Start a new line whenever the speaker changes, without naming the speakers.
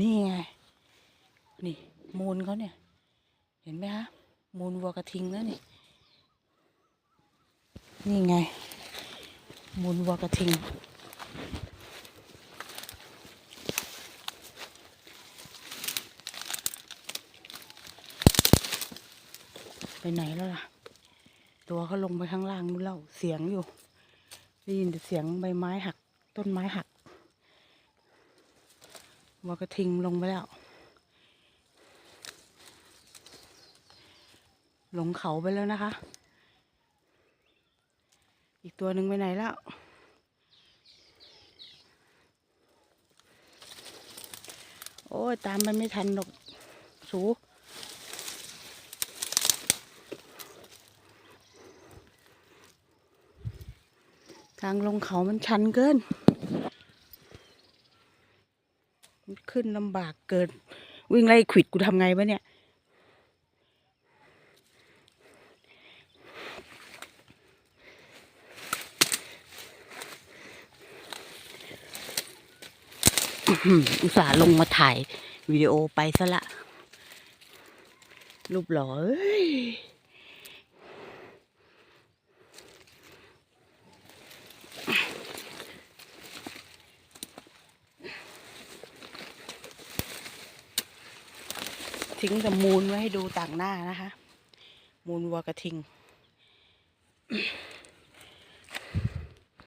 นี่ไง นี่มูลเขาเนี่ย เห็นไหมคะ มูลวัวกระทิงแล้วนี่ นี่ไง มูลวัวกระทิง ไปไหนแล้วล่ะ ตัวเขาลงไปข้างล่างนู่นแล้วเสียงอยู่ ได้ยินแต่เสียงใบไม้หัก ต้นไม้หัก วัวกระทิงลงไปแล้ว ลงเขาไปแล้วนะคะ อีกตัวหนึ่งไปไหนแล้ว โอ้ยตามไปไม่ทันหรอกสูทางลงเขามันชันเกิน มัน ขึ้นลำบากเกินวิ่งไล่ขิดกูทำไงวะเนี่ย อุตส่าห์ลงมาถ่ายวิดีโอไปซะละ รูปหล่อเอ้ย ทิ้งกับมูลไว้ให้ดูต่างหน้านะคะ มูลวัวกระทิง